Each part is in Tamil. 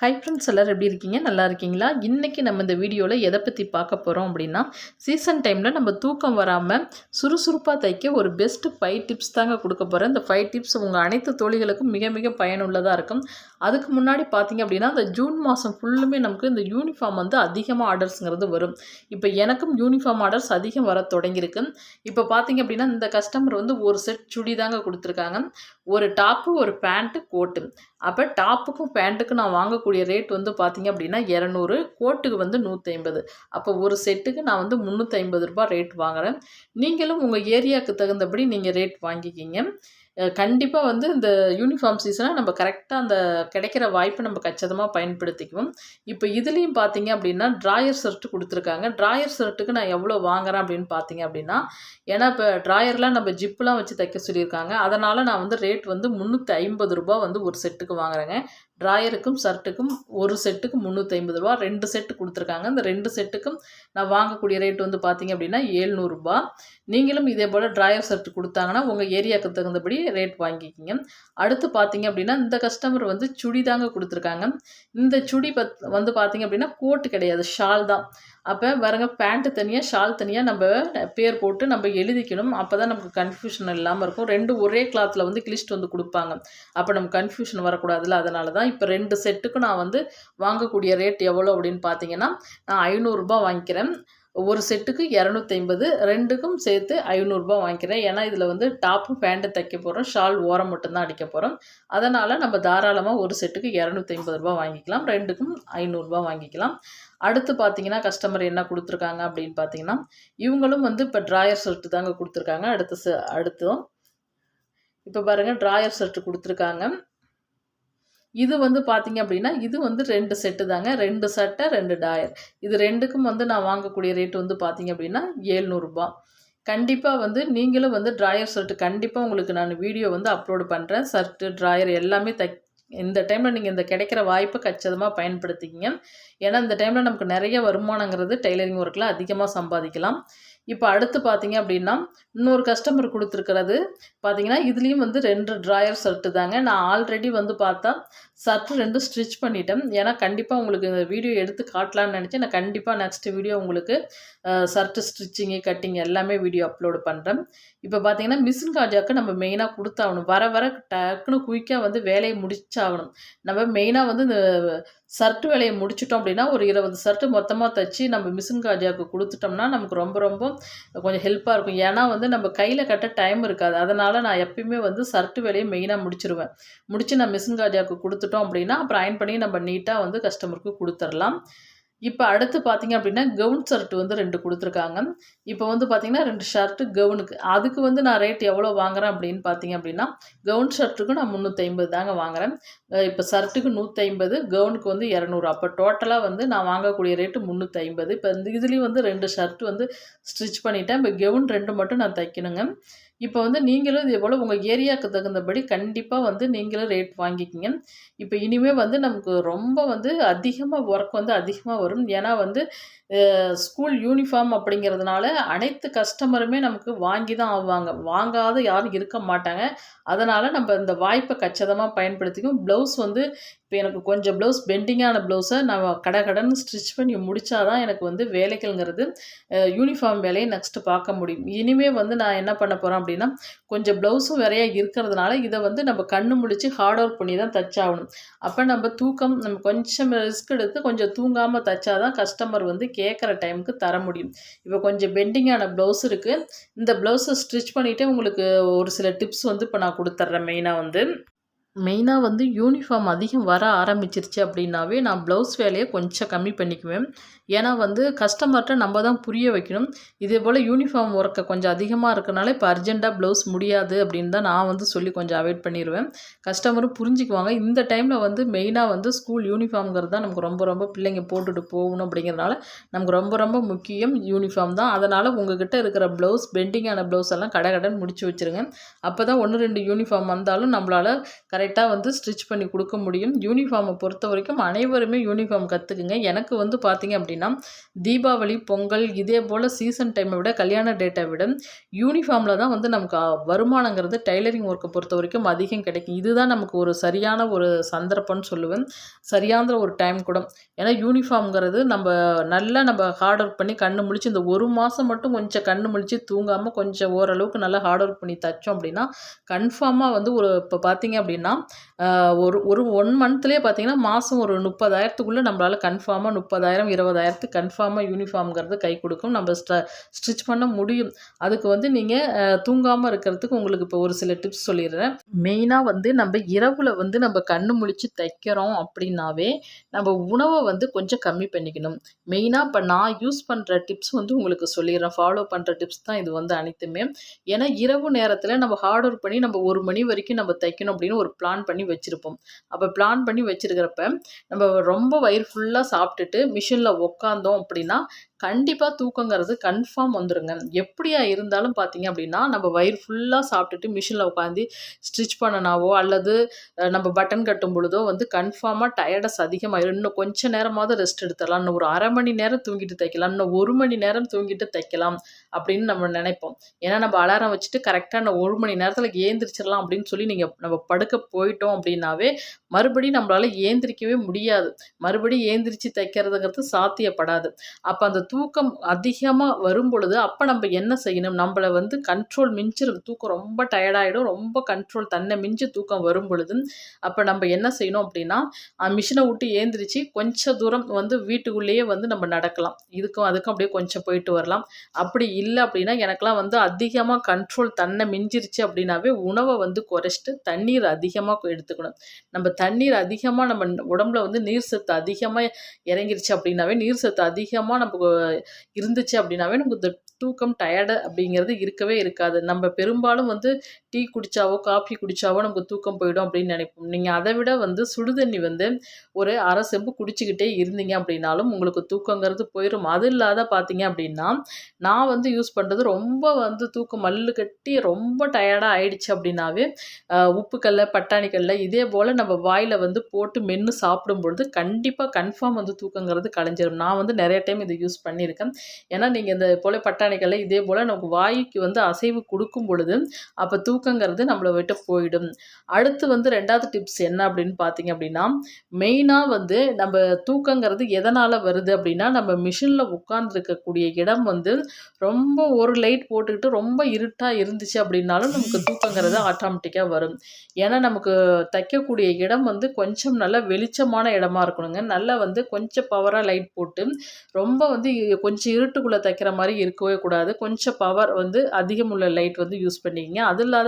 ஹை ஃப்ரெண்ட்ஸ் எல்லோரும் எப்படி இருக்கீங்க? நல்லா இருக்கீங்களா? இன்றைக்கி நம்ம இந்த வீடியோவில் எதை பற்றி பார்க்க போகிறோம் அப்படின்னா சீசன் டைமில் நம்ம தூக்கம் வராமல் சுறுசுறுப்பாக தைக்க ஒரு பெஸ்ட்டு ஃபைவ் டிப்ஸ் தாங்க கொடுக்க போகிறேன் இந்த ஃபைவ் டிப்ஸ் உங்கள் அனைத்து தோழிகளுக்கும் மிக மிக பயனுள்ளதாக இருக்கும். அதுக்கு முன்னாடி பார்த்தீங்க அப்படின்னா இந்த ஜூன் மாதம் ஃபுல்லுமே நமக்கு இந்த யூனிஃபார்ம் வந்து அதிகமாக ஆர்டர்ஸுங்கிறது வரும். இப்போ எனக்கும் யூனிஃபார்ம் ஆர்டர்ஸ் அதிகம் வர தொடங்கியிருக்கு. இப்போ பார்த்தீங்க அப்படின்னா இந்த கஸ்டமர் வந்து ஒரு செட் சுடி தாங்க கொடுத்துருக்காங்க. ஒரு டாப்பு ஒரு பேண்ட்டு கோட்டு அப்போ டாப்புக்கும் பேண்ட்டுக்கும் நான் வாங்கக்கூடிய ரேட் வந்து பார்த்திங்க அப்படின்னா இரநூறு கோட்டுக்கு வந்து நூற்றி ஐம்பது அப்போ ஒரு செட்டுக்கு நான் வந்து முந்நூற்றி ஐம்பது ரூபாய் ரேட் வாங்குகிறேன் நீங்களும் உங்கள் ஏரியாவுக்கு தகுந்தபடி நீங்கள் ரேட் வாங்கிக்கிங்க. கண்டிப்பாக வந்து இந்த யூனிஃபார்ம் சீசனை நம்ம கரெக்டாக அந்த கிடைக்கிற வாய்ப்பை நம்ம கச்சிதமாக பயன்படுத்திக்குவோம். இப்போ இதுலேயும் பார்த்தீங்க அப்படின்னா ட்ராயர் ஷர்ட் கொடுத்துருக்காங்க. ட்ராயர் ஷர்ட்டுக்கு நான் எவ்வளோ வாங்குறேன் அப்படின்னு பார்த்தீங்க அப்படின்னா ஏன்னா இப்போ ட்ராயர்லாம் நம்ம ஜிப்புலாம் வச்சு தைக்க சொல்லியிருக்காங்க. அதனால் நான் வந்து ரேட் வந்து முந்நூற்றி ஐம்பது ரூபா வந்து ஒரு செட்டுக்கு வாங்குறேங்க. ட்ராயருக்கும் ஷர்ட்டுக்கும் ஒரு செட்டுக்கு முந்நூற்றி ஐம்பது ரூபா. ரெண்டு செட்டு கொடுத்துருக்காங்க. இந்த ரெண்டு செட்டுக்கும் நான் வாங்கக்கூடிய ரேட் வந்து பார்த்திங்க அப்படின்னா ஏழ்நூறுபா நீங்களும் இதே போல் ட்ராயர் ஷர்ட் கொடுத்தாங்கன்னா உங்கள் ஏரியாவுக்கு தகுந்தபடி ரேட் வாங்கிக்கிங்க. அடுத்து பார்த்தீங்க அப்படின்னா இந்த கஸ்டமர் வந்து சுடி தாங்க கொடுத்துருக்காங்க. இந்த சுடி பத் வந்து பார்த்திங்க அப்படின்னா கோட்டு கிடையாது. ஷால் தான். அப்போ பாருங்க பேண்ட்டு தனியாக ஷால் தனியாக நம்ம பேர் போட்டு நம்ம எழுதிக்கணும். அப்போ தான் நமக்கு கன்ஃபியூஷன் இல்லாமல் இருக்கும். ரெண்டு ஒரே கிளாத்தில் வந்து கிளிஸ்ட் வந்து கொடுப்பாங்க. அப்போ நம்ம கன்ஃபியூஷன் வரக்கூடாதுல்ல. அதனால தான் இப்போ ரெண்டு செட்டுக்கும் நான் வந்து வாங்கக்கூடிய ரேட் எவ்வளோ அப்படின்னு பார்த்தீங்கன்னா நான் ஐநூறுரூபா வாங்கிக்கிறேன். ஒரு செட்டுக்கு இரநூத்தி ஐம்பது ரெண்டுக்கும் சேர்த்து ஐநூறுரூபா வாங்கிக்கிறேன். ஏன்னா இதில் வந்து டாப்பும் பேண்ட்டு தைக்க போகிறோம் ஷால் ஓரம் மட்டும்தான் அடிக்க போகிறோம் அதனால் நம்ம தாராளமாக ஒரு செட்டுக்கு இரநூத்தி ஐம்பது ரூபா வாங்கிக்கலாம். ரெண்டுக்கும் ஐநூறுரூபா வாங்கிக்கலாம். அடுத்து பார்த்தீங்கன்னா கஸ்டமர் என்ன கொடுத்துருக்காங்க அப்படின்னு பார்த்தீங்கன்னா இவங்களும் வந்து இப்போ ட்ராயர் ஷர்ட்டு தாங்க கொடுத்துருக்காங்க. அடுத்த ச அடுத்தும் இப்போ பாருங்கள் ட்ராயர் ஷர்ட்டு கொடுத்துருக்காங்க. இது வந்து பார்த்தீங்க அப்படின்னா இது வந்து ரெண்டு செட்டு தாங்க. ரெண்டு சட்டை ரெண்டு டாயர் இது ரெண்டுக்கும் வந்து நான் வாங்கக்கூடிய ரேட் வந்து பார்த்தீங்க அப்படின்னா ஏழ்நூறுபா கண்டிப்பாக வந்து நீங்களும் வந்து ட்ராயர் ஷர்ட்டு கண்டிப்பாக உங்களுக்கு நான் வீடியோ வந்து அப்லோடு பண்ணுறேன் ஷர்ட்டு ட்ராயர் எல்லாமே தைக் இந்த டைமில் நீங்கள் இந்த கிடைக்கிற வாய்ப்பை கச்சிதமாக பயன்படுத்திக்கிங்க. ஏன்னா இந்த டைமில் நமக்கு நிறைய வருமானங்கிறது டெய்லரிங் ஒர்க்கில் அதிகமாக சம்பாதிக்கலாம். இப்போ அடுத்து பார்த்தீங்க அப்படின்னா இன்னொரு கஸ்டமர் கொடுத்துருக்கிறது பார்த்தீங்கன்னா இதுலேயும் வந்து ரெண்டு ட்ராயர் ஷர்ட்டு தாங்க. நான் ஆல்ரெடி வந்து பார்த்தா ஷர்ட்டு ரெண்டும் ஸ்டிச் பண்ணிட்டேன். ஏன்னா கண்டிப்பாக உங்களுக்கு இந்த வீடியோ எடுத்து காட்டலான்னு நினச்சேன். நான் கண்டிப்பாக நெக்ஸ்ட் வீடியோ உங்களுக்கு ஷர்ட்டு ஸ்டிச்சிங்கு கட்டிங் எல்லாமே வீடியோ அப்லோடு பண்ணுறேன் இப்போ பார்த்தீங்கன்னா மிஷின் காஜாக்கு நம்ம மெயினாக கொடுத்தாகணும். வர வர டக்குன்னு குயிக்காக வந்து வேலையை முடிச்சாகணும். நம்ம மெயினாக வந்து இந்த சர்ட் வேலையை முடிச்சிட்டோம் அப்படின்னா ஒரு இருபது ஷர்ட்டு மொத்தமாக தைச்சி நம்ம மிஷின் காஜாவுக்கு கொடுத்துட்டோம்னா நமக்கு ரொம்ப ரொம்ப கொஞ்சம் ஹெல்ப்பாக இருக்கும். ஏன்னா வந்து நம்ம கையில் கட்ட டைம் இருக்காது. அதனால் நான் எப்பயுமே வந்து சர்ட்டு வேலையை மெயினாக முடிச்சிருவேன். முடித்து நான் மிஷின் காஜாவுக்கு கொடுத்துட்டோம் அப்படின்னா அப்புறம் அயன் பண்ணி நம்ம நீட்டாக வந்து கஸ்டமருக்கு கொடுத்துர்லாம். இப்போ அடுத்து பார்த்தீங்க அப்படின்னா கவுன் ஷர்ட் வந்து ரெண்டு கொடுத்துருக்காங்க. இப்போ வந்து பார்த்தீங்கன்னா ரெண்டு ஷர்ட்டு கவுனுக்கு அதுக்கு வந்து நான் ரேட் எவ்வளோ வாங்குறேன் அப்படின்னு பார்த்தீங்க அப்படின்னா கவுன் ஷர்ட்டுக்கு நான் முந்நூற்றி ஐம்பது தாங்க வாங்குறேன். இப்போ ஷர்ட்டுக்கு நூற்றி ஐம்பது கவுனுக்கு வந்து இரநூறு. அப்போ டோட்டலாக வந்து நான் வாங்கக்கூடிய ரேட்டு முந்நூற்றி ஐம்பது இப்போ இந்த இதுலேயும் வந்து ரெண்டு ஷர்ட் வந்து ஸ்டிச் பண்ணிட்டேன். இப்போ கவுன் ரெண்டு மட்டும் நான் தைக்கணுங்க. இப்போ வந்து நீங்களும் இதே போல் உங்கள் ஏரியாவுக்கு தகுந்தபடி கண்டிப்பாக வந்து நீங்களும் ரேட் வாங்கிக்கிங்க. இப்போ இனிமேல் வந்து நமக்கு ரொம்ப வந்து அதிகமாக ஒர்க் வந்து அதிகமாக வரும். ஏன்னா வந்து ஸ்கூல் யூனிஃபார்ம் அப்படிங்கிறதுனால அனைத்து கஸ்டமருமே நமக்கு வாங்கி தான் ஆவாங்க. வாங்காத யாரும் இருக்க மாட்டாங்க. அதனால் நம்ம இந்த வாய்ப்பை கச்சிதமாக பயன்படுத்திக்கும் ப்ளவுஸ் வந்து இப்போ எனக்கு கொஞ்சம் ப்ளவுஸ் பெண்டிங்கான ப்ளவுஸை நான் கடகடன்னு கடன் ஸ்டிச் பண்ணி முடித்தா தான் எனக்கு வந்து வேலைகள்ங்கிறது யூனிஃபார்ம் வேலையை நெக்ஸ்ட்டு பார்க்க முடியும். இனிமேல் வந்து நான் என்ன பண்ண போகிறேன் அப்படின்னா கொஞ்சம் ப்ளவுஸும் வேறையாக இருக்கிறதுனால இதை வந்து நம்ம கண்ணு முடித்து ஹார்ட் ஒர்க் பண்ணி தான் தச்சாகணும் அப்போ நம்ம தூக்கம் நம்ம கொஞ்சம் ரிஸ்க் எடுத்து கொஞ்சம் தூங்காமல் தைச்சாதான் கஸ்டமர் வந்து கேட்குற டைமுக்கு தர முடியும். இப்போ கொஞ்சம் பெண்டிங்கான ப்ளவுஸ் இருக்குது இந்த ப்ளவுஸை ஸ்டிச் பண்ணிவிட்டு உங்களுக்கு ஒரு சில டிப்ஸ் வந்து இப்போ நான் கொடுத்துட்றேன் மெயினாக வந்து. மெயினாக வந்து யூனிஃபார்ம் அதிகம் வர ஆரம்பிச்சிருச்சு அப்படின்னாவே நான் ப்ளவுஸ் வேலையை கொஞ்சம் கம்மி பண்ணிக்குவேன். ஏன்னா வந்து கஸ்டமர்கிட்ட நம்ம தான் புரிய வைக்கணும். இதே போல் யூனிஃபார்ம் ஒர்க்கை கொஞ்சம் அதிகமாக இருக்கனால இப்போ அர்ஜெண்ட்டாக ப்ளவுஸ் முடியாது அப்படின்னு தான் நான் வந்து சொல்லி கொஞ்சம் அவாய்ட் பண்ணிடுவேன் கஸ்டமரும் புரிஞ்சுக்குவாங்க. இந்த டைமில் வந்து மெயினாக வந்து ஸ்கூல் யூனிஃபார்ம்ங்கிறது தான் நமக்கு ரொம்ப ரொம்ப பிள்ளைங்க போட்டுட்டு போகணும் அப்படிங்கிறதுனால நமக்கு ரொம்ப ரொம்ப முக்கியம் யூனிஃபார்ம் தான். அதனால் உங்ககிட்ட இருக்கிற ப்ளவுஸ் பெண்டிங்கான ப்ளவுஸ் எல்லாம் கடை கடன் முடிச்சு வச்சுருங்க. அப்போ தான் ஒன்று ரெண்டு யூனிஃபார்ம் வந்தாலும் நம்மளால் கரெக்ட் கரெக்டாக வந்து ஸ்டிச் பண்ணி கொடுக்க முடியும். யூனிஃபார்மை பொறுத்த வரைக்கும் அனைவருமே யூனிஃபார்ம் கற்றுக்குங்க எனக்கு வந்து பார்த்தீங்க அப்படின்னா தீபாவளி பொங்கல் இதே போல் சீசன் டைமை விட கல்யாண டேட்டை விட யூனிஃபார்மில் தான் வந்து நமக்கு வருமானங்கிறது டைலரிங் ஒர்க்கை பொறுத்த வரைக்கும் அதிகம் கிடைக்கும். இதுதான் நமக்கு ஒரு சரியான ஒரு சந்தர்ப்பம்னு சொல்லுவேன். சரியான ஒரு டைம் கூட. ஏன்னா யூனிஃபார்ம்ங்கிறது நம்ம நல்லா நம்ம ஹார்ட் ஒர்க் பண்ணி கண்ணு முழிச்சு இந்த ஒரு மாதம் மட்டும் கொஞ்சம் கண்ணு முழிச்சு தூங்காமல் கொஞ்சம் ஓரளவுக்கு நல்லா ஹார்ட் ஒர்க் பண்ணி தைச்சோம் அப்படின்னா கன்ஃபார்மாக வந்து ஒரு இப்போ பார்த்தீங்க அப்படின்னா ஆஹ், ஒரு ஒரு ஒன் மந்த்லேயே பார்த்தீங்கன்னா மாதம் ஒரு முப்பதாயிரத்துக்குள்ளே நம்மளால் கன்ஃபார்மாக முப்பதாயிரம் இருபதாயிரத்துக்கு கன்ஃபார்மாக யூனிஃபார்ம்ங்கிறது கை கொடுக்கும். நம்ம ஸ்ட ஸ்டிச் பண்ண முடியும். அதுக்கு வந்து நீங்கள் தூங்காமல் இருக்கிறதுக்கு உங்களுக்கு இப்போ ஒரு சில டிப்ஸ் சொல்லிடுறேன். மெயினாக வந்து நம்ம இரவில் வந்து நம்ம கண்ணு முழிச்சு தைக்கிறோம் அப்படின்னாவே நம்ம உணவை வந்து கொஞ்சம் கம்மி பண்ணிக்கணும். மெயினாக இப்போ நான் யூஸ் பண்ணுற டிப்ஸ் வந்து உங்களுக்கு சொல்லிடுறேன். ஃபாலோ பண்ணுற டிப்ஸ் தான் இது வந்து அனைத்துமே. ஏன்னா இரவு நேரத்தில் நம்ம ஹார்ட் ஒர்க் பண்ணி நம்ம ஒரு மணி வரைக்கும் நம்ம தைக்கணும் அப்படின்னு ஒரு பிளான் பண்ணி வச்சுருப்போம். அப்போ பிளான் பண்ணி வச்சுருக்கிறப்ப நம்ம ரொம்ப வயிறு ஃபுல்லாக சாப்பிட்டுட்டு மிஷினில் உட்காந்தோம் அப்படின்னா கண்டிப்பாக தூக்கங்கிறது கன்ஃபார்ம் வந்துடுங்க எப்படியா இருந்தாலும் பார்த்தீங்க அப்படின்னா நம்ம வயிறு ஃபுல்லாக சாப்பிட்டுட்டு மிஷினில் உட்காந்து ஸ்டிச் பண்ணனாவோ அல்லது நம்ம பட்டன் கட்டும் பொழுதோ வந்து கன்ஃபார்மாக டயர்டஸ் அதிகமாகிடும் இன்னும் கொஞ்ச நேரமாவது ரெஸ்ட் எடுத்துடலாம். இன்னும் ஒரு அரை மணி நேரம் தூங்கிட்டு தைக்கலாம். இன்னும் ஒரு மணி நேரம் தூங்கிட்டு தைக்கலாம் அப்படின்னு நம்ம நினைப்போம். ஏன்னா நம்ம அலாரம் வச்சுட்டு கரெக்டாக நம்ம ஒரு மணி நேரத்தில் ஏந்திரிச்சிடலாம் அப்படின்னு சொல்லி நீங்கள் நம்ம படுக்க போயிட்டோம் அப்படின்னாவே மறுபடியும் நம்மளால் ஏந்திரிக்கவே முடியாது. மறுபடியும் ஏந்திரிச்சு தைக்கிறதுங்கிறது சாத்தியப்படாது. அப்போ அந்த தூக்கம் அதிகமாக வரும் பொழுது அப்போ நம்ம என்ன செய்யணும்? நம்மளை வந்து கண்ட்ரோல் மிஞ்சிடும் தூக்கம் ரொம்ப டயர்டாகிடும் ரொம்ப கண்ட்ரோல் தன்னை மிஞ்சி தூக்கம் வரும் பொழுது அப்போ நம்ம என்ன செய்யணும் அப்படின்னா மிஷினை விட்டு ஏந்திரிச்சு கொஞ்சம் தூரம் வந்து வீட்டுக்குள்ளேயே வந்து நம்ம நடக்கலாம். இதுக்கும் அதுக்கும் அப்படியே கொஞ்சம் போயிட்டு வரலாம். அப்படி இல்லை அப்படின்னா எனக்கெல்லாம் வந்து அதிகமாக கண்ட்ரோல் தன்னை மிஞ்சிருச்சு அப்படின்னாவே உணவை வந்து குறைச்சிட்டு தண்ணீர் அதிகமாக எடுத்துக்கணும். நம்ம தண்ணீர் அதிகமாக நம்ம உடம்புல வந்து நீர் சத்து அதிகமாக இறங்கிருச்சு அப்படின்னாவே நீர் சத்து அதிகமாக நமக்கு இருந்துச்சு அப்படின்னாவே நமக்கு இந்த தூக்கம் டயர்டு அப்படிங்கிறது இருக்கவே இருக்காது. நம்ம பெரும்பாலும் வந்து டீ குடித்தாவோ காஃபி குடித்தாவோ நமக்கு தூக்கம் போயிடும் அப்படின்னு நினைப்போம். நீங்கள் அதை விட வந்து சுடுதண்ணி வந்து ஒரு அரை செம்பு குடிச்சிக்கிட்டே இருந்தீங்க அப்படின்னாலும் உங்களுக்கு தூக்கங்கிறது போயிடும் அது இல்லாத பார்த்தீங்க அப்படின்னா நான் வந்து யூஸ் பண்ணுறது ரொம்ப வந்து தூக்கம் மல்லு கட்டி ரொம்ப டயர்டாக ஆயிடுச்சு அப்படின்னாவே உப்புக்கல்ல பட்டாணிக்கல்ல இதே போல் நம்ம வாயில் வந்து போட்டு மென்று சாப்பிடும் பொழுது கண்டிப்பாக கன்ஃபார்ம் வந்து தூக்கங்கிறது கலைஞ்சிடும் நான் வந்து நிறைய டைம் இதை யூஸ் பண்ணியிருக்கேன். ஏன்னா நீங்கள் இந்த போல் பட்டாணிக்கல்ல இதே போல் நமக்கு வாய்க்கு வந்து அசைவு கொடுக்கும் பொழுது அப்போ தூக்கங்கிறது நம்மளை விட்டு போயிடும். அடுத்து வந்து ரெண்டாவது டிப்ஸ் என்ன அப்படின்னு பார்த்தீங்க அப்படின்னா மெயினாக வந்து நம்ம தூக்கங்கிறது எதனால் வருது அப்படின்னா நம்ம மிஷினில் உட்கார்ந்துருக்கக்கூடிய இடம் வந்து ரொம்ப ஒரு லைட் போட்டுக்கிட்டு ரொம்ப இருட்டாக இருந்துச்சு அப்படின்னாலும் நமக்கு தூக்கங்கிறது ஆட்டோமேட்டிக்காக வரும். ஏன்னா நமக்கு தைக்கக்கூடிய இடம் வந்து கொஞ்சம் நல்லா வெளிச்சமான இடமா இருக்கணுங்க. நல்லா வந்து கொஞ்சம் பவராக லைட் போட்டு ரொம்ப வந்து கொஞ்சம் இருட்டுக்குள்ளே தைக்கிற மாதிரி இருக்கவே கூடாது. கொஞ்சம் பவர் வந்து அதிகம் உள்ள லைட் வந்து யூஸ் பண்ணிக்கிங்க. அது இல்லாத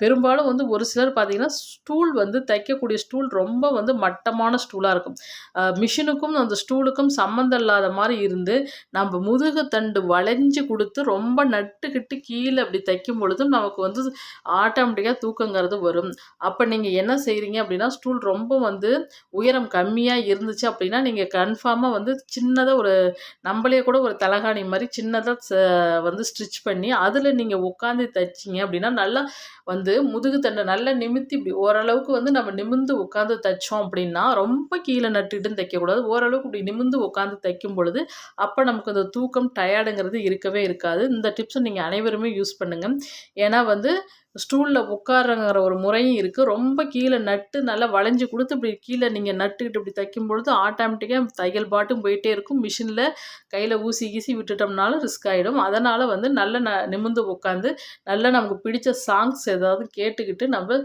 பெரும்பாலும் வந்து ஒரு சிலர் பார்த்தீங்கன்னா ஸ்டூல் வந்து தைக்கக்கூடிய ஸ்டூல் ரொம்ப வந்து மட்டமான ஸ்டூலாக இருக்கும். மிஷினுக்கும் அந்த ஸ்டூலுக்கும் சம்மந்தம் இல்லாத மாதிரி இருந்து நம்ம முதுகு தண்டு வளைஞ்சு கொடுத்து ரொம்ப நட்டுக்கிட்டு கீழே அப்படி தைக்கும் பொழுதும் நமக்கு வந்து ஆட்டோமேட்டிக்காக தூக்கங்கிறது வரும். அப்போ நீங்கள் என்ன செய்கிறீங்க அப்படின்னா ஸ்டூல் ரொம்ப வந்து உயரம் கம்மியாக இருந்துச்சு அப்படின்னா நீங்கள் கன்ஃபார்மாக வந்து சின்னதாக ஒரு நம்மளே கூட ஒரு தலகாணி மாதிரி சின்னதாக வந்து ஸ்டிச் பண்ணி அதில் நீங்கள் உட்காந்து தைச்சிங்க அப்படின்னா நல்லா வந்து முதுகு தண்டை நல்லா நிமித்தி இப்படி ஓரளவுக்கு வந்து நம்ம நிமிர்ந்து உட்காந்து தைச்சோம் அப்படின்னா ரொம்ப கீழே நட்டுட்டு தைக்கக்கூடாது. ஓரளவுக்கு இப்படி நிமிர்ந்து உட்காந்து தைக்கும் பொழுது அப்போ நமக்கு அந்த தூக்கம் டயர்டுங்கிறது இருக்கவே இருக்காது. இந்த டிப்ஸை நீங்கள் அனைவருமே யூஸ் பண்ணுங்கள் ஏன்னா வந்து ஸ்டூலில் உட்காரங்கிற ஒரு முறையும் இருக்குது ரொம்ப கீழே நட்டு நல்லா வளைஞ்சு கொடுத்து இப்படி கீழே நீங்கள் நட்டுக்கிட்டு இப்படி தைக்கும் பொழுது ஆட்டோமேட்டிக்காக தையல் பாட்டும் போயிட்டே இருக்கும். மிஷினில் கையில் ஊசி கீசி விட்டுட்டோம்னாலும் ரிஸ்க் ஆகிடும் அதனால் வந்து நல்ல ந நிமிர்ந்து உட்காந்து நல்லா நமக்கு பிடிச்ச சாங்ஸ் ஏதாவது கேட்டுக்கிட்டு நம்ம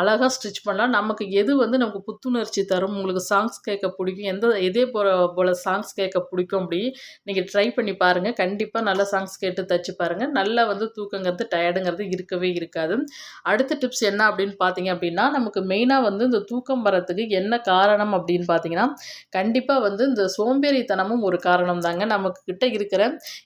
அழகாக ஸ்டிச் பண்ணலாம். நமக்கு எது வந்து நமக்கு புத்துணர்ச்சி தரும் உங்களுக்கு சாங்ஸ் கேட்க பிடிக்கும் எந்த எதே போகிற போல் சாங்ஸ் கேட்க பிடிக்கும் அப்படி நீங்கள் ட்ரை பண்ணி பாருங்கள் கண்டிப்பாக நல்ல சாங்ஸ் கேட்டு தச்சு பாருங்கள் நல்லா வந்து தூக்கங்கிறது டயர்டுங்கிறது இருக்கவே இருக்காது. அடுத்த டிப்ஸ் என்ன அப்படின்னு பார்த்தீங்க அப்படின்னா நமக்கு மெயினாக வந்து இந்த தூக்கம் வரத்துக்கு என்ன காரணம் அப்படின்னு பார்த்தீங்கன்னா கண்டிப்பாக வந்து இந்த சோம்பேறித்தனமும் ஒரு காரணம் தாங்க நமக்கு கிட்ட இருக்கிற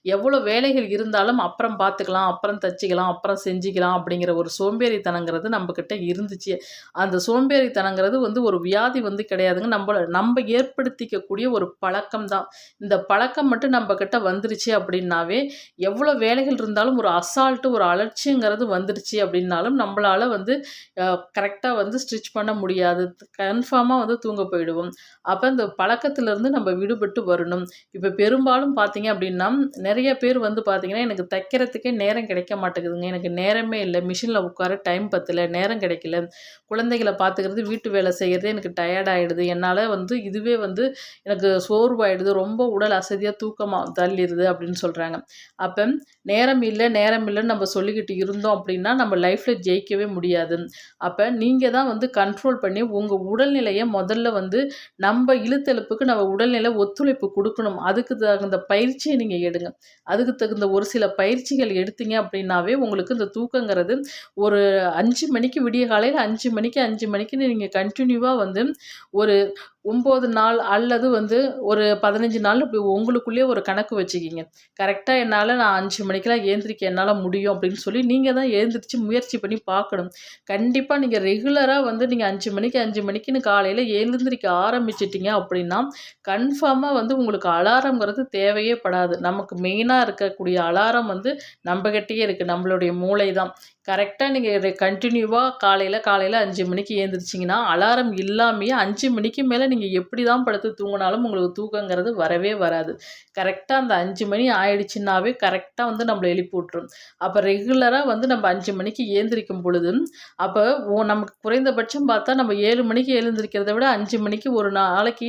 எவ்வளோ வேலைகள் இருந்தாலும் அப்புறம் பார்த்துக்கலாம் அப்புறம் தச்சுக்கலாம் அப்புறம் செஞ்சுக்கலாம் அப்படிங்கிற ஒரு சோம்பேறித்தனங்கிறது நம்மக்கிட்ட இருந்துச்சு. அந்த சோம்பேறித்தனங்கிறது வந்து ஒரு வியாதி வந்து கிடையாதுங்க. நம்மள நம்ம ஏற்படுத்திக்கக்கூடிய ஒரு பழக்கம் தான் இந்த பழக்கம் மட்டும் நம்மக்கிட்ட வந்துருச்சு அப்படின்னாவே எவ்வளோ வேலைகள் இருந்தாலும் ஒரு அசால்ட்டு ஒரு அலட்சியங்கிறது வந்துருச்சு அப்படின்னு அப்படின்னாலும் நம்மளால் வந்து கரெக்டாக வந்து ஸ்டிச் பண்ண முடியாது. கன்ஃபார்மாக வந்து தூங்க போயிடுவோம். அப்போ இந்த பழக்கத்துலேருந்து நம்ம விடுபட்டு வரணும். இப்போ பெரும்பாலும் பார்த்தீங்க அப்படின்னா நிறைய பேர் வந்து பார்த்தீங்கன்னா எனக்கு தைக்கிறதுக்கே நேரம் கிடைக்க மாட்டேங்குதுங்க. எனக்கு நேரமே இல்லை. மிஷினில் உட்கார டைம் பத்தல. நேரம் கிடைக்கல. குழந்தைகளை பார்த்துக்கிறது வீட்டு வேலை செய்கிறது எனக்கு டயர்ட் ஆகிடுது என்னால் வந்து இதுவே வந்து எனக்கு சோர்வாயிடுது. ரொம்ப உடல் அசதியாக தூக்கமாக தள்ளிடுது அப்படின்னு சொல்கிறாங்க அப்போ நேரம் இல்லை நேரம் இல்லைன்னு நம்ம சொல்லிக்கிட்டு இருந்தோம் அப்படின்னா நம்ம லைஃப்பில் ஜெயிக்கவே முடியாது. அப்போ நீங்கள் தான் வந்து கண்ட்ரோல் பண்ணி உங்கள் உடல்நிலையை முதல்ல வந்து நம்ம இழுத்தெழுப்புக்கு நம்ம உடல்நிலை ஒத்துழைப்பு கொடுக்கணும். அதுக்கு தகுந்த பயிற்சியை நீங்கள் எடுங்க. அதுக்கு தகுந்த ஒரு சில பயிற்சிகள் எடுத்தீங்க அப்படின்னாவே உங்களுக்கு இந்த தூக்கங்கிறது ஒரு அஞ்சு மணிக்கு விடிய காலையில் அஞ்சு மணிக்கு அஞ்சு மணிக்குன்னு நீங்கள் கண்டினியூவாக வந்து ஒரு ஒம்பது நாள் அல்லது வந்து ஒரு பதினஞ்சு நாள் இப்படி உங்களுக்குள்ளேயே ஒரு கணக்கு வச்சுக்கிங்க. கரெக்டாக என்னால் நான் அஞ்சு மணிக்கெலாம் ஏந்திரிக்க என்னால் முடியும் அப்படின்னு சொல்லி நீங்கள் தான் எழுந்திரிச்சு முயற்சி பண்ணி பார்க்கணும். கண்டிப்பாக நீங்கள் ரெகுலராக வந்து நீங்கள் அஞ்சு மணிக்கு அஞ்சு மணிக்குன்னு காலையில் எழுந்திரிக்க ஆரம்பிச்சிட்டிங்க அப்படின்னா கன்ஃபார்மாக வந்து உங்களுக்கு அலாரங்கிறது தேவையே படாது. நமக்கு மெயினாக இருக்கக்கூடிய அலாரம் வந்து நம்மகிட்டயே இருக்குது நம்மளுடைய மூளை தான். கரெக்டாக நீங்கள் கண்டினியூவாக காலையில் காலையில் அஞ்சு மணிக்கு ஏந்திரிச்சிங்கன்னா அலாரம் இல்லாமையே அஞ்சு மணிக்கு மேலே நீங்கள் எப்படி தான் படுத்து தூங்கினாலும் உங்களுக்கு தூக்கங்கிறது வரவே வராது. கரெக்டாக அந்த அஞ்சு மணி ஆயிடுச்சுன்னாவே கரெக்டாக வந்து நம்மளை எழுப்பி விட்ரும் அப்போ ரெகுலராக வந்து நம்ம அஞ்சு மணிக்கு ஏந்திரிக்கும் பொழுது அப்போ ஓ நமக்கு குறைந்தபட்சம் பார்த்தா நம்ம ஏழு மணிக்கு எழுந்திரிக்கிறத விட அஞ்சு மணிக்கு ஒரு நாளைக்கு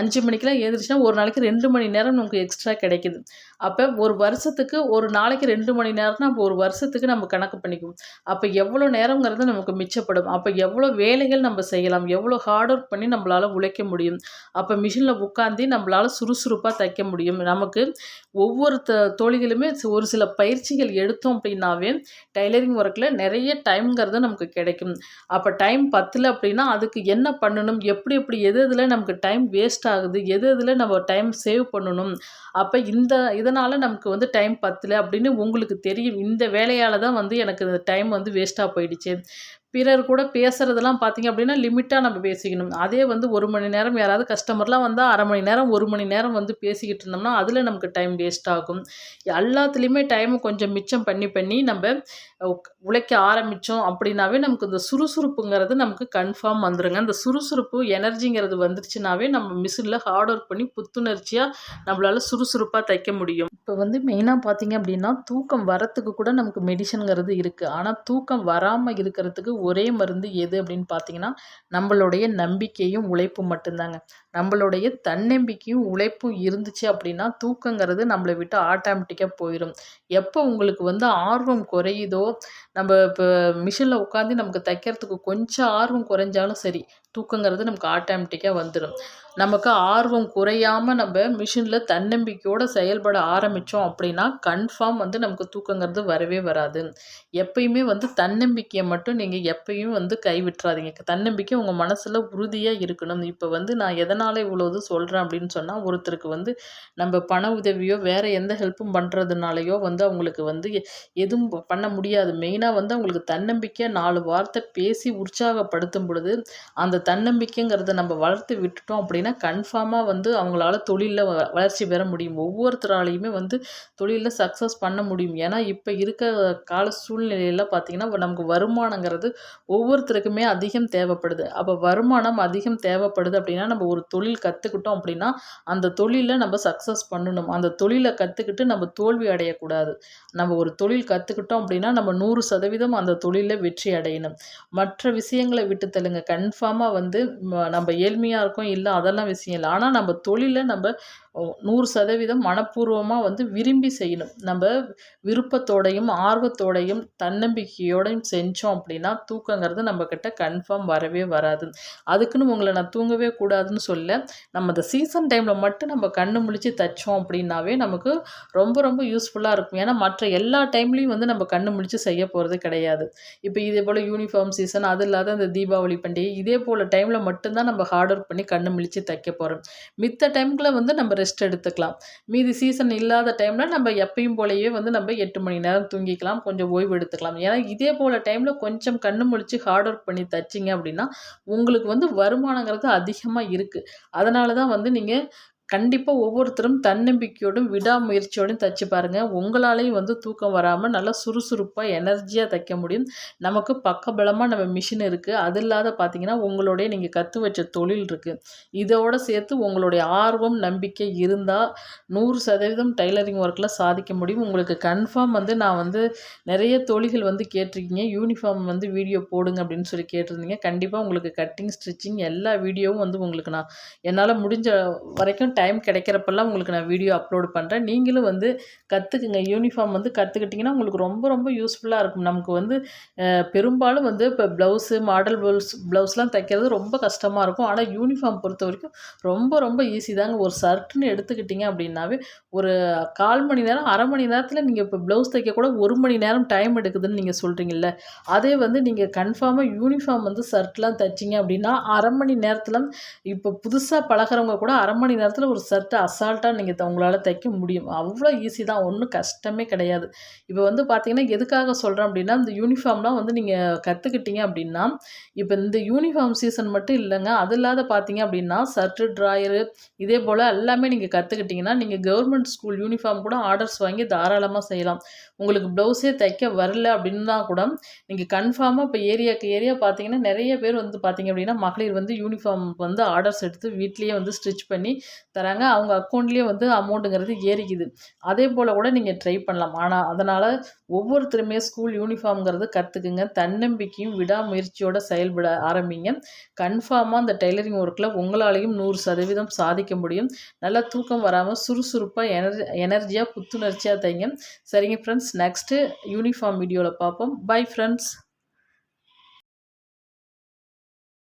அஞ்சு மணிக்கெலாம் எழுந்திரிச்சின்னா ஒரு நாளைக்கு ரெண்டு மணி நேரம் நமக்கு எக்ஸ்ட்ரா கிடைக்குது. அப்போ ஒரு வருஷத்துக்கு ஒரு நாளைக்கு ரெண்டு மணி நேரம்னா அப்போ ஒரு வருஷத்துக்கு நம்ம கணக்கு பண்ணிக்குவோம். அப்போ எவ்வளோ நேரங்கிறது நமக்கு மிச்சப்படும். அப்போ எவ்வளோ வேலைகள் நம்ம செய்யலாம். எவ்வளோ ஹார்ட் ஒர்க் பண்ணி நம்மளால் உழைக்க முடியும். அப்போ மிஷினில் உட்காந்து நம்மளால் சுறுசுறுப்பாக தைக்க முடியும். நமக்கு ஒவ்வொரு த தோழிகளுமே ஒரு சில பயிற்சிகள் எடுத்தோம் அப்படின்னாவே டைலரிங் ஒர்க்கில் நிறைய டைம்ங்கிறது நமக்கு கிடைக்கும். அப்போ டைம் பத்தில் அப்படின்னா அதுக்கு என்ன பண்ணணும்? எப்படி எப்படி எது எதில் நமக்கு டைம் வேஸ்ட் ஆகுது? எது எதில் நம்ம டைம் சேவ் பண்ணணும்? அப்போ இந்த இதனால் நமக்கு வந்து டைம் பத்தில் அப்படின்னு உங்களுக்கு தெரியும். இந்த வேலையால் தான் வந்து எனக்கு டைம் வந்து வேஸ்ட்டாக போயிடுச்சு. பிறர் கூட பேசுகிறதெல்லாம் பார்த்திங்க அப்படின்னா லிமிட்டாக நம்ம பேசிக்கணும். அதே வந்து ஒரு மணி நேரம் யாராவது கஸ்டமர்லாம் வந்தால் அரை மணி நேரம் ஒரு மணி நேரம் வந்து பேசிக்கிட்டு இருந்தோம்னா அதில் நமக்கு டைம் வேஸ்ட் ஆகும். எல்லாத்துலேயுமே டைமை கொஞ்சம் மிச்சம் பண்ணி பண்ணி நம்ம உழைக்க ஆரம்பித்தோம் அப்படின்னாவே நமக்கு இந்த சுறுசுறுப்புங்கிறது நமக்கு கன்ஃபார்ம் வந்துடுங்க அந்த சுறுசுறுப்பு எனர்ஜிங்கிறது வந்துருச்சுனாவே நம்ம மிஷினில் ஹார்ட் ஒர்க் பண்ணி புத்துணர்ச்சியாக நம்மளால் சுறுசுறுப்பாக தைக்க முடியும். இப்போ வந்து மெயினாக பார்த்தீங்க அப்படின்னா தூக்கம் வரத்துக்கு கூட நமக்கு மெடிசனுங்கிறது இருக்குது ஆனால் தூக்கம் வராமல் இருக்கிறதுக்கு ஒரே மருந்து எது அப்படின்னு பார்த்தீங்கன்னா நம்மளுடைய நம்பிக்கையும் உழைப்பும் மட்டும்தாங்க. நம்மளுடைய தன்னம்பிக்கையும் உழைப்பும் இருந்துச்சு அப்படின்னா தூக்கங்கிறது நம்மளை விட்டு ஆட்டோமேட்டிக்காக போயிடும் எப்போ உங்களுக்கு வந்து ஆர்வம் குறையுதோ நம்ம இப்போ மிஷினில் உட்காந்து நமக்கு தைக்கிறதுக்கு கொஞ்சம் ஆர்வம் குறைஞ்சாலும் சரி தூக்கங்கிறது நமக்கு ஆட்டோமேட்டிக்காக வந்துடும் நமக்கு ஆர்வம் குறையாமல் நம்ம மிஷினில் தன்னம்பிக்கையோடு செயல்பட ஆரம்பித்தோம் அப்படின்னா கன்ஃபார்ம் வந்து நமக்கு தூக்கங்கிறது வரவே வராது. எப்பயுமே வந்து தன்னம்பிக்கையை மட்டும் நீங்கள் எப்பயும் வந்து கைவிட்டுறாதீங்க. தன்னம்பிக்கை உங்கள் மனசில் உறுதியாக இருக்கணும். இப்போ வந்து நான் எதனால் இவ்வளோ இது சொல்கிறேன் அப்படின்னு சொன்னால் ஒருத்தருக்கு வந்து நம்ம பண உதவியோ வேறு எந்த ஹெல்ப்பும் பண்ணுறதுனாலையோ வந்து அவங்களுக்கு வந்து எதுவும் பண்ண முடியாது. மெயினாக வந்து அவங்களுக்கு தன்னம்பிக்கையாக நாலு வார்த்தை பேசி உற்சாகப்படுத்தும் பொழுது அந்த தன்னம்பிக்கைங்கிறத நம்ம வளர்த்து விட்டுட்டோம் அப்படின்னா கன்ஃபார்மாக வந்து அவங்களால தொழிலில் வ வளர்ச்சி பெற முடியும். ஒவ்வொருத்தராலையுமே வந்து தொழிலில் சக்ஸஸ் பண்ண முடியும். ஏன்னா இப்போ இருக்க கால சூழ்நிலையில் பார்த்திங்கன்னா நமக்கு வருமானங்கிறது ஒவ்வொருத்தருக்குமே அதிகம் தேவைப்படுது. அப்போ வருமானம் அதிகம் தேவைப்படுது அப்படின்னா நம்ம ஒரு தொழில் கற்றுக்கிட்டோம் அப்படின்னா அந்த தொழிலில் நம்ம சக்ஸஸ் பண்ணணும். அந்த தொழிலை கற்றுக்கிட்டு நம்ம தோல்வி அடையக்கூடாது. நம்ம ஒரு தொழில் கற்றுக்கிட்டோம் அப்படின்னா நம்ம நூறு சதவீதம் அந்த தொழிலில் வெற்றி அடையணும். மற்ற விஷயங்களை விட்டு தள்ளுங்க. கன்ஃபார்மாக வந்து நம்ம ஏழ்மையாக இருக்கோம் இல்லை அதெல்லாம் விஷயம் இல்லை. ஆனால் நம்ம தொழிலை நம்ம நூறு சதவீதம் மனப்பூர்வமாக வந்து விரும்பி செய்யணும். நம்ம விருப்பத்தோடையும் ஆர்வத்தோடையும் தன்னம்பிக்கையோடையும் செஞ்சோம் அப்படின்னா தூக்கங்கிறது நம்மக்கிட்ட கன்ஃபார்ம் வரவே வராது. அதுக்குன்னு உங்களை நான் தூங்கவே கூடாதுன்னு சொல்ல நம்ம அந்த சீசன் டைமில் மட்டும் நம்ம கண்ணு முழிச்சு தைச்சோம் அப்படின்னாவே நமக்கு ரொம்ப ரொம்ப யூஸ்ஃபுல்லாக இருக்கும். ஏன்னா மற்ற எல்லா டைம்லேயும் வந்து நம்ம கண்ணு முழிச்சு செய்ய போகிறது கிடையாது. இப்போ இதே போல் யூனிஃபார்ம் சீசன் அது இல்லாத இந்த தீபாவளி பண்டிகை இதே போல் டைமில் மட்டும்தான் நம்ம ஹார்ட் ஒர்க் பண்ணி கண்ணு முழிச்சு தைக்க போகிறோம் மித்த டைம்குள்ளே வந்து நம்ம ரெஸ்ட் எடுத்துக்கலாம். மீதி சீசன் இல்லாத டைமில் நம்ம எப்பயும் போலவே வந்து நம்ம எட்டு மணி நேரம் தூங்கிக்கலாம். கொஞ்சம் ஓய்வு எடுத்துக்கலாம். ஏன்னா இதே போல் டைமில் கொஞ்சம் கண்ணு முழிச்சு ஹார்ட் ஒர்க் பண்ணி தைச்சிங்க அப்படின்னா உங்களுக்கு வந்து வருமானங்கிறது அதிகமாக இருக்குது அதனால தான் வந்து நீங்கள் கண்டிப்பாக ஒவ்வொருத்தரும் தன்னம்பிக்கையோடும் விடாமுயற்சியோடும் தைச்சு பாருங்கள் உங்களாலேயும் வந்து தூக்கம் வராமல் நல்லா சுறுசுறுப்பாக எனர்ஜியாக தைக்க முடியும். நமக்கு பக்கபலமாக நம்ம மிஷின் இருக்குது அது இல்லாத பார்த்தீங்கன்னா உங்களுடைய நீங்கள் கற்று வச்ச தொழில் இருக்குது இதோடு சேர்த்து உங்களுடைய ஆர்வம் நம்பிக்கை இருந்தால் நூறு சதவீதம் டைலரிங் ஒர்க்கில் சாதிக்க முடியும். உங்களுக்கு கன்ஃபார்ம் வந்து நான் வந்து நிறைய தொழில்கள் வந்து கேட்டிருக்கீங்க. யூனிஃபார்ம் வந்து வீடியோ போடுங்க அப்படின்னு சொல்லி கேட்டிருந்தீங்க. கண்டிப்பாக உங்களுக்கு கட்டிங் ஸ்டிச்சிங் எல்லா வீடியோவும் வந்து உங்களுக்கு நான் என்னால் முடிஞ்ச வரைக்கும் டைம் கிடைக்கிறப்பெல்லாம் உங்களுக்கு நான் வீடியோ அப்லோட் பண்ணுறேன் நீங்களும் வந்து கற்றுக்குங்க யூனிஃபார்ம் வந்து கற்றுக்கிட்டிங்கன்னா உங்களுக்கு ரொம்ப ரொம்ப யூஸ்ஃபுல்லாக இருக்கும். நமக்கு வந்து பெரும்பாலும் வந்து இப்போ ப்ளவுஸு மாடல் ப்ளவுஸ் ப்ளவுஸ்லாம் தைக்கிறது ரொம்ப கஷ்டமாக இருக்கும். ஆனால் யூனிஃபார்ம் பொறுத்த வரைக்கும் ரொம்ப ரொம்ப ஈஸி தாங்க. ஒரு ஷர்ட்டுன்னு எடுத்துக்கிட்டிங்க அப்படின்னாவே ஒரு கால் மணி நேரம் அரை மணி நேரத்தில் நீங்கள் இப்போ ப்ளவுஸ் தைக்க கூட ஒரு மணி நேரம் டைம் எடுக்குதுன்னு நீங்கள் சொல்கிறீங்கல்ல அதே வந்து நீங்கள் கன்ஃபார்மாக யூனிஃபார்ம் வந்து ஷர்ட்லாம் தைச்சிங்க அப்படின்னா அரை மணி நேரத்தில் இப்போ புதுசாக பழகிறவங்க கூட அரை மணி நேரத்தில் ஒரு ஷர்ட்டை அசால்ட்டாக நீங்கள் உங்களால் தைக்க முடியும். அவ்வளோ ஈஸி தான். ஒன்றும் கஷ்டமே கிடையாது. இப்போ வந்து பார்த்தீங்கன்னா எதுக்காக சொல்கிறேன் அப்படின்னா இந்த யூனிஃபார்ம்லாம் வந்து நீங்கள் கற்றுக்கிட்டீங்க அப்படின்னா இப்போ இந்த யூனிஃபார்ம் சீசன் மட்டும் இல்லைங்க. அது இல்லாத பார்த்தீங்க அப்படின்னா ஷர்ட்டு ட்ராயரு இதே போல் எல்லாமே நீங்கள் கற்றுக்கிட்டிங்கன்னா நீங்கள் கவர்மெண்ட் ஸ்கூல் யூனிஃபார்ம் கூட ஆர்டர்ஸ் வாங்கி தாராளமாக செய்யலாம். உங்களுக்கு ப்ளவுஸே தைக்க வரல அப்படின்னா கூட நீங்கள் கன்ஃபார்மாக இப்போ ஏரியாவுக்கு ஏரியா பார்த்தீங்கன்னா நிறைய பேர் வந்து பார்த்தீங்க அப்படின்னா மகளிர் வந்து யூனிஃபார்ம் வந்து ஆர்டர்ஸ் எடுத்து வீட்லேயே வந்து ஸ்டிச் பண்ணி தராங்க. அவங்க அக்கௌண்ட்லேயே வந்து அமௌண்ட்டுங்கிறது ஏறிக்குது. அதே போல் கூட நீங்கள் ட்ரை பண்ணலாம். ஆனால் அதனால் ஒவ்வொருத்தருமே ஸ்கூல் யூனிஃபார்ம்ங்கிறது கற்றுக்குங்க தன்னம்பிக்கையும் விடாமுயற்சியோடு செயல்பட ஆரம்பிங்க. கன்ஃபார்மாக அந்த டெய்லரிங் ஒர்க்கில் உங்களாலையும் நூறு சதவீதம் சாதிக்க முடியும். நல்லா தூக்கம் வராமல் சுறுசுறுப்பாக எனர்ஜி எனர்ஜியாக புத்துணர்ச்சியாக தைங்க. சரிங்க ஃப்ரெண்ட்ஸ் நெக்ஸ்ட்டு யூனிஃபார்ம் வீடியோவில் பார்ப்போம். Bye friends